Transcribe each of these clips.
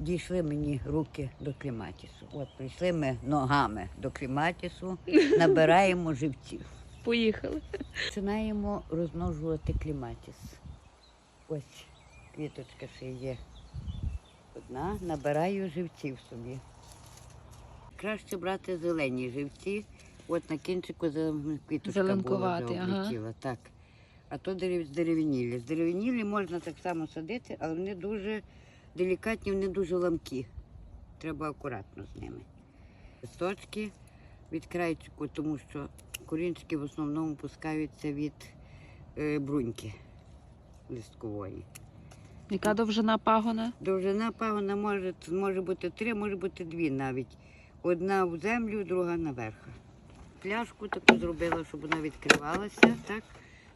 дійшли мені руки до кліматісу. От прийшли ми ногами до кліматісу, набираємо живців. Поїхали. Починаємо розмножувати кліматіс. Ось квіточка ще є. Одна, набираю живців собі. Краще брати зелені живці. От на кінчику квіточка була вже ага. облетіла. Так. А то дерев- здерев'янілі. Здерев'янілі можна так само садити, але вони дуже делікатні, вони дуже ламкі. Треба акуратно з ними. Листочки від крайчику, тому що корінчики в основному пускаються від е, бруньки листкової. Яка довжина пагона? Довжина пагона може, може бути три, може бути дві навіть. Одна в землю, друга наверх. Пляшку таку зробила, щоб вона відкривалася, так?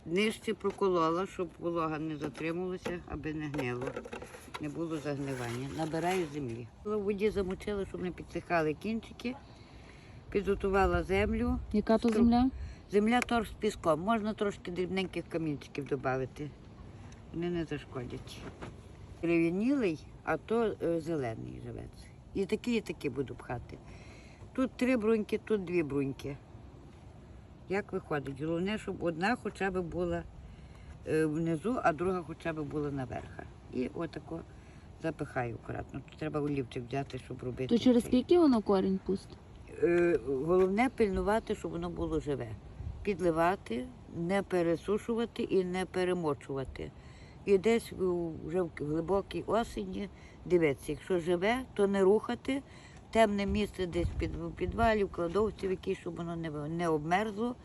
Нижче проколола, щоб волога не затримувалася, аби не гнило. Не було загнивання. Набираю землі. В воді замочила, щоб не підсихали кінчики. Підготувала землю. Яка то земля? Земля торф з піском. Можна трошки дрібненьких камінчиків додати. Вони не зашкодять. Дерев'янілий, а то е, зелений живець. І такі, і такі буду пхати. Тут три бруньки, тут дві бруньки. Як виходить? Головне, щоб одна хоча б була е, внизу, а друга хоча б була наверха. І отако запихаю акуратно. Тут треба олівчик взяти, щоб робити. То через цей. скільки воно корінь пустить? Е, Головне пильнувати, щоб воно було живе. Підливати, не пересушувати і не перемочувати. І десь вже в глибокій осені дивитися, якщо живе, то не рухати. Темне місце десь під в підвалі, в кладовці, в якій, щоб воно не, не обмерзло,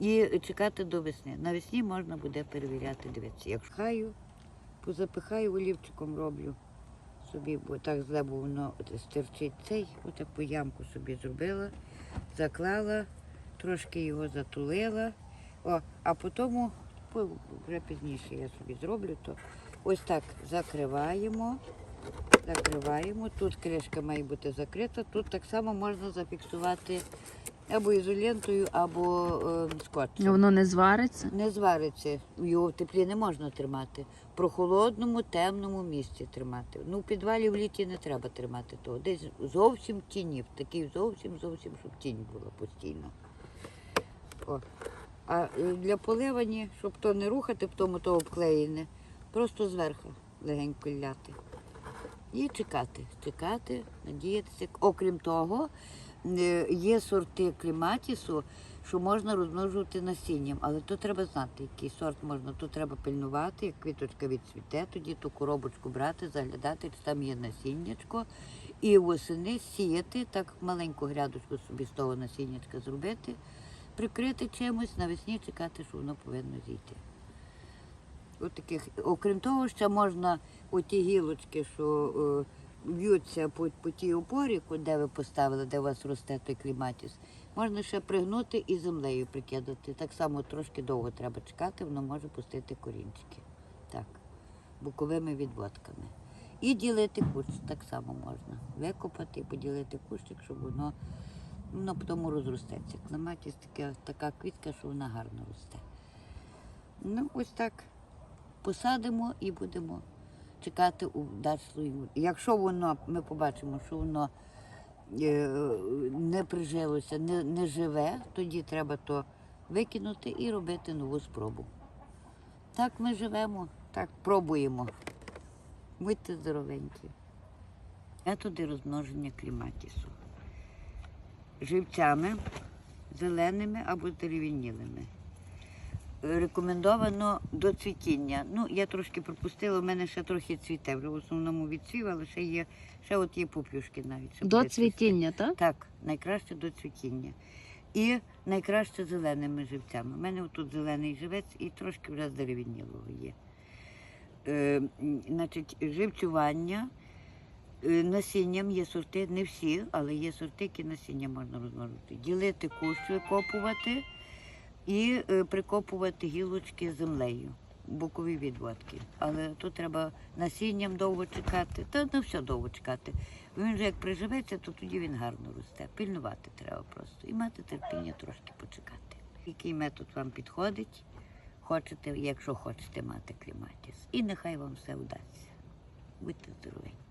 і чекати до весни. Навесні можна буде перевіряти, дивитися. Якщо хаю, позапихаю олівчиком роблю собі, бо так зле, бо воно стерчить цей, отаку ямку собі зробила, заклала, трошки його затулила. О, а потім, вже пізніше я собі зроблю, то ось так закриваємо, закриваємо. Тут кришка має бути закрита, тут так само можна зафіксувати або ізолентою, або е, скотчем. Воно не звариться. Не звариться, його в теплі не можна тримати. В прохолодному, темному місці тримати. Ну, в підвалі в літі не треба тримати того. Десь зовсім в тіні, в такій зовсім, зовсім, щоб тінь була постійно. О. А е, для поливання, щоб то не рухати, в тому то обклеєне, просто зверху легенько ляти. І чекати, чекати, надіятися. Окрім того, е, є сорти кліматісу, що можна розмножувати насінням, але то треба знати, який сорт можна. То треба пильнувати, як квіточка відцвіте, тоді ту коробочку брати, заглядати, чи там є насіннячко. І восени сіяти, так маленьку грядочку собі з того насіннячка зробити, прикрити чимось, навесні чекати, що воно повинно зійти. Таких. Окрім того, ще можна оті гілочки, що е, в'ються по, по тій опорі, де ви поставили, де у вас росте той кліматіс, можна ще пригнути і землею прикидати. Так само трошки довго треба чекати, воно може пустити корінчики. Так, боковими відводками. І ділити кущ так само можна. Викопати і поділити кущик, щоб воно, воно потім розростеться. Клематіс така, така квітка, що вона гарно росте. Ну, ось так посадимо і будемо чекати у дачну. Якщо воно, ми побачимо, що воно е, не прижилося, не, не живе, тоді треба то викинути і робити нову спробу. Так ми живемо, так пробуємо. Будьте здоровенькі. Методи розмноження кліматісу. Живцями, зеленими або дерев'янілими рекомендовано до цвітіння. Ну, я трошки пропустила, у мене ще трохи цвіте, в основному відцвів, але ще є, ще от є пуп'юшки навіть. ще До буде цвісти. цвітіння, так? Так, найкраще до цвітіння. І найкраще зеленими живцями. У мене тут зелений живець і трошки вже здерев'янілого є. Е, значить, живцювання е, насінням є сорти, не всі, але є сорти, які насіння можна розмножити. Ділити кущ, викопувати і е, прикопувати гілочки землею, бокові відводки. Але тут треба насінням довго чекати, та на все довго чекати. Він же як приживеться, то тоді він гарно росте. Пильнувати треба просто і мати терпіння трошки почекати. Який метод вам підходить, хочете, якщо хочете мати кліматіс. І нехай вам все вдасться. Будьте здорові.